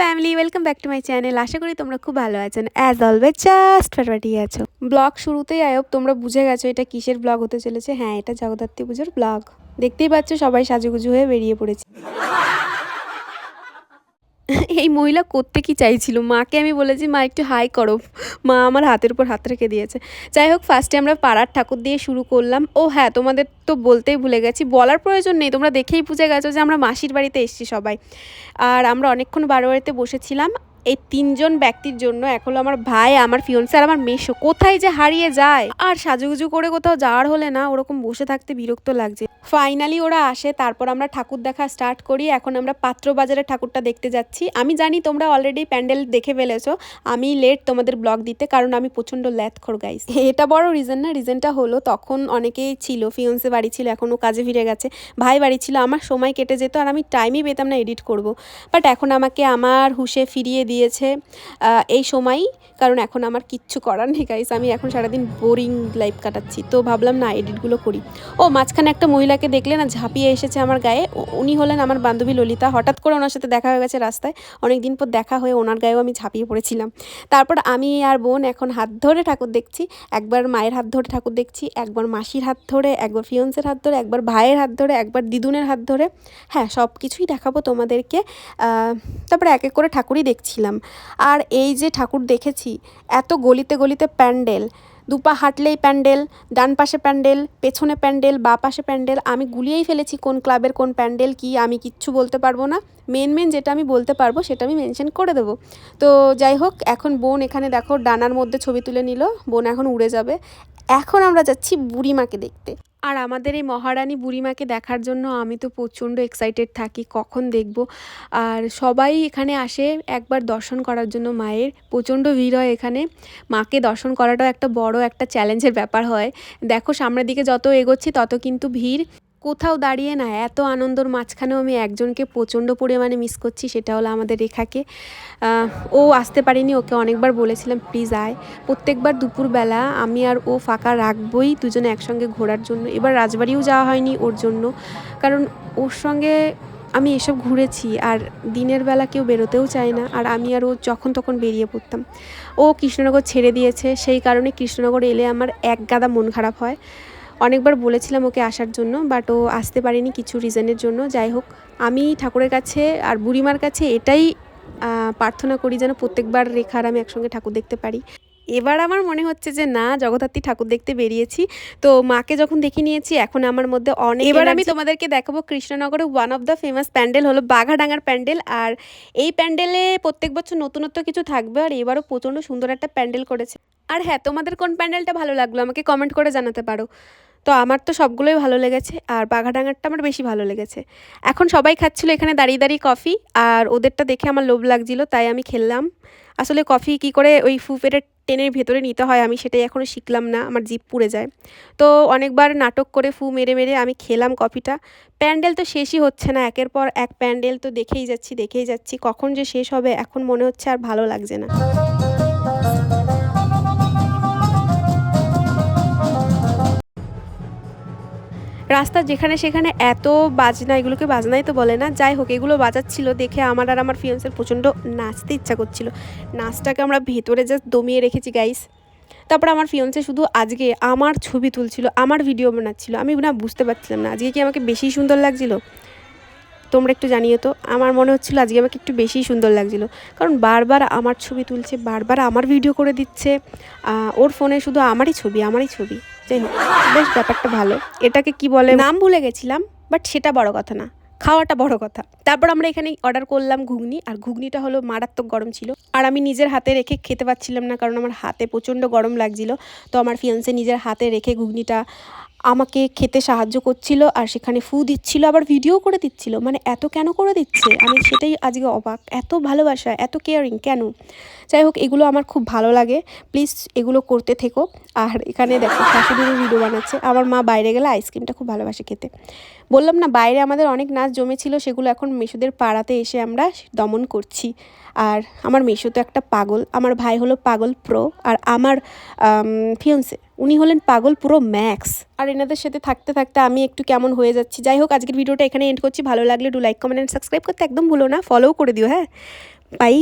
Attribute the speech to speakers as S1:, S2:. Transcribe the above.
S1: Family welcome back to my channel আশা করি তোমরা খুব ভালো আছেন অ্যাজ অলওয়েজ জাস্ট ফাটাফাটি আছো। ব্লগ শুরুতেই আয়ব তোমরা বুঝে গেছো এটা কিসের ব্লগ হতে চলেছে। হ্যাঁ এটা জগদ্ধাত্রী পুজোর ব্লগ দেখতেই পাচ্ছ সবাই সাজুগুজু হয়ে বেরিয়ে পড়েছে। এই মহিলা করতে কি চাইছিল? মাকে আমি বলেছি, মা, একটু হাই করো। মা আমার হাতের উপর হাত রেখে দিয়েছে। যাই হোক ফার্স্টে আমরা পাড়ার ঠাকুর দিয়ে শুরু করলাম। ও হ্যাঁ তোমাদের তো বলতেই ভুলে গেছি, বলার প্রয়োজন নেই। তোমরা দেখেই বুঝে গেছো যে আমরা মাসির বাড়িতে এসছি সবাই। আর আমরা অনেকক্ষণ বারো বাড়িতে বসেছিলাম। এই তিনজন ব্যক্তির জন্য এখন আমার ভাই, আমার ফিয়ন্সে আর আমার মেশো কোথায় যে হারিয়ে যায়? আর সাজুগুজু করে কোথাও যাওয়ার হলে না, ওরকম বসে থাকতে বিরক্ত লাগছে। ফাইনালি ওরা আসে, তারপর আমরা ঠাকুর দেখা স্টার্ট করি। এখন আমরা পাত্র বাজারে ঠাকুরটা দেখতে যাচ্ছি। আমি জানি তোমরা অলরেডি প্যান্ডেল দেখে ফেলেছো। আমি লেট তোমাদের ব্লগ দিতে, কারণ আমি প্রচণ্ড ল্যাথ খোর গাইস এটা বড় রিজন না রিজনটা হলো তখন অনেকেই ছিল ফিয়ন্সে বাড়ি ছিল, এখনও কাজে ফিরে গেছে। ভাই বাড়ি ছিল, আমার সময় কেটে যেত আর আমি টাইমই পেতাম না এডিট করব। বাট এখন আমাকে আমার হুশে ফিরিয়ে দিয়েছে। এই সময়ই কারণ এখন আমার কিচ্ছু করার নেই গাইস আমি এখন সারাদিন বোরিং লাইফ কাটাচ্ছি। তো ভাবলাম, না এডিটগুলো করি। ও, মাঝখানে একটা মহিলাকে দেখলে, না, ঝাঁপিয়ে এসেছে আমার গায়ে। উনি হলেন আমার বান্ধবী ললিতা। হঠাৎ করে ওনার সাথে দেখা হয়ে গেছে রাস্তায়। অনেক দিন পর দেখা হয়ে ওনার গায়েও আমি ঝাঁপিয়ে পড়েছিলাম। তারপর আমি আর বোন এখন হাত ধরে ঠাকুর দেখছি। একবার মায়ের হাত ধরে ঠাকুর দেখছি, একবার মাসির হাত ধরে, একবার ফিয়ন্সের হাত ধরে, একবার ভাইয়ের হাত ধরে, একবার দিদুনের হাত ধরে। হ্যাঁ সব কিছুই দেখাবো তোমাদেরকে। তারপরে এক এক করে ঠাকুরই দেখছিলাম। আর এই যে ঠাকুর দেখেছি, এত গলিতে গলিতে প্যান্ডেল। দুপা হাঁটলেই প্যান্ডেল, ডান পাশে প্যান্ডেল, পেছনে প্যান্ডেল, বা পাশে প্যান্ডেল। আমি গুলিয়েই ফেলেছি কোন ক্লাবের কোন প্যান্ডেল, কি আমি কিচ্ছু বলতে পারব না। মেন মেন যেটা আমি বলতে পারব, সেটা আমি মেনশন করে দেবো। তো যাই হোক, এখন বোন এখানে দেখো, ডানার মধ্যে ছবি তুলে নিল। বোন এখন উড়ে যাবে। এখন আমরা যাচ্ছি বুড়িমাকে দেখতে। আর আমাদের এই মহারানী বুড়িমাকে দেখার জন্য আমি তো প্রচণ্ড এক্সাইটেড থাকি, কখন দেখব? আর সবাই এখানে আসে একবার দর্শন করার জন্য মায়ের, প্রচণ্ড ভিড় হয় এখানে। মাকে দর্শন করাটাও একটা বড় একটা চ্যালেঞ্জের ব্যাপার হয়। দেখো সামনের দিকে যত এগোচ্ছি তত কিন্তু ভিড়। কোথাও দাঁড়িয়ে না, এত আনন্দর মাঝখানেও আমি একজনকে প্রচণ্ড পরিমাণে মিস করছি, সেটা হলো আমাদের রেখাকে। ও আসতে পারিনি, ওকে অনেকবার বলেছিলাম প্লিজ আয়। প্রত্যেকবার দুপুরবেলা আমি আর ও ফাঁকা রাখবই দুজনে একসঙ্গে ঘোরার জন্য। এবার রাজবাড়িও যাওয়া হয়নি ওর জন্য, কারণ ওর সঙ্গে আমি এসব ঘুরেছি, আর দিনের বেলা কেউ বেরোতেও চায় না, আর আমি আর ও যখন তখন বেরিয়ে পড়তাম। ও কৃষ্ণনগর ছেড়ে দিয়েছে, সেই কারণে কৃষ্ণনগর এলে আমার এক গাদা মন খারাপ হয়। অনেকবার বলেছিলাম ওকে আসার জন্য বাট ও আসতে পারিনি কিছু রিজনের জন্য। যাই হোক, আমি ঠাকুরের কাছে আর বুড়িমার কাছে এটাই প্রার্থনা করি যেন প্রত্যেকবার রেখার আমি একসঙ্গে ঠাকুর দেখতে পারি। এবার আমার মনে হচ্ছে যে না জগদ্ধাত্রী ঠাকুর দেখতে বেরিয়েছি। তো মাকে যখন দেখে নিয়েছি এখন আমার মধ্যে অনেক এবার আমি তোমাদেরকে দেখাবো কৃষ্ণনগরে one of the famous pandal হলো বাঘাডাঙ্গার প্যান্ডেল। আর এই প্যান্ডেলে প্রত্যেক বছর নতুনত্ব কিছু থাকবে আর এবারও প্রচণ্ড সুন্দর একটা প্যান্ডেল করেছে। আর হ্যাঁ তোমাদের কোন প্যান্ডেলটা ভালো লাগল আমাকে কমেন্ট করে জানাতে পারো। তো আমার তো সবগুলোই ভালো লেগেছে আর বাঘাডাঙ্গারটা আমার বেশি ভালো লেগেছে। এখন সবাই খাচ্ছিল এখানে দাঁড়িয়ে দাঁড়িয়ে কফি আর ওদেরটা দেখে আমার লোভ লাগছিল তাই আমি খেললাম। আসলে কফি কি করে ওই ফুপের টেনের ভেতরে নিতে হয়, আমি সেটাই এখনও শিখলাম না, আমার জিপ পুড়ে যায়। তো অনেকবার নাটক করে ফু মেরে মেরে আমি খেলাম কফিটা। প্যান্ডেল তো শেষই হচ্ছে না, একের পর এক প্যান্ডেল তো দেখেই যাচ্ছি দেখেই যাচ্ছি, কখন যে শেষ হবে এখন মনে হচ্ছে আর ভালো লাগছে না। রাস্তা যেখানে সেখানে এত বাজনা, এগুলোকে বাজনাই তো বলে না। যাই হোক, এগুলো বাজাচ্ছিল দেখে আমার আর আমার ফিয়ান্সের প্রচণ্ড নাচতে ইচ্ছা করছিল। নাচটাকে আমরা ভেতরে জাস্ট দমিয়ে রেখেছি গাইস তারপর আমার ফিয়ন্সে শুধু আজকে আমার ছবি তুলছিল, আমার ভিডিও বানাচ্ছিল। আমি না বুঝতে পারছিলাম না, আজকে কি আমাকে বেশি সুন্দর লাগছিল? তোমরা একটু জানিও তো, আমার মনে হচ্ছিল আজকে আমাকে একটু বেশি সুন্দর লাগছিল। কারণ বারবার আমার ছবি তুলছে, বারবার আমার ভিডিও করে দিচ্ছে ওর ফোনে শুধু আমারই ছবি আমারই ছবি। যাই হোক বেশ ব্যাপারটা ভালো। এটাকে কি বলে? নাম ভুলে গেছিলাম বাট সেটা বড় কথা না। খাওয়াটা বড় কথা। তারপর আমরা এখানে অর্ডার করলাম ঘুগনি, আর ঘুগনিটা হলো মারাত্মক গরম ছিল। আর আমি নিজের হাতে রেখে খেতে পাচ্ছিলাম না, কারণ আমার হাতে প্রচণ্ড গরম লাগছিল। তো আমার ফিয়ান্সে নিজের হাতে রেখে ঘুগনিটা আমাকে খেতে সাহায্য করছিল আর সেখানে ফু দিচ্ছিল, আবার ভিডিও করে দিচ্ছিল। মানে এত কেন করে দিচ্ছে? আমি সেটাই আজকে অবাক। এত ভালোবাসা, এত কেয়ারিং কেন? যাই হোক, এগুলো আমার খুব ভালো লাগে। প্লিজ এগুলো করতে থেকো। আর এখানে দেখো, শাশুড়িরও ভিডিও বানাচ্ছে। আমার মা বাইরে গেলে আইসক্রিমটা খুব ভালোবাসে খেতে। বললাম না, বাইরে আমাদের অনেক নাচ জমেছিল, সেগুলো এখন মেশোদের পাড়াতে এসে আমরা দমন করছি। আর আমার মেশো তো একটা পাগল, আমার ভাই হলো পাগল প্রো, আর আমার ফিয়ন্সে উনি হলেন পাগল পুরো ম্যাক্স। আর এনাদের সাথে থাকতে থাকতে আমি একটু কেমন হয়ে যাচ্ছি। যাই হোক, আজকের ভিডিওটা এখানে এন্ড করছি। ভালো লাগলে do like comment and subscribe করতে একদম ভুলো না ফলোও করে দিও হ্যাঁ? বাই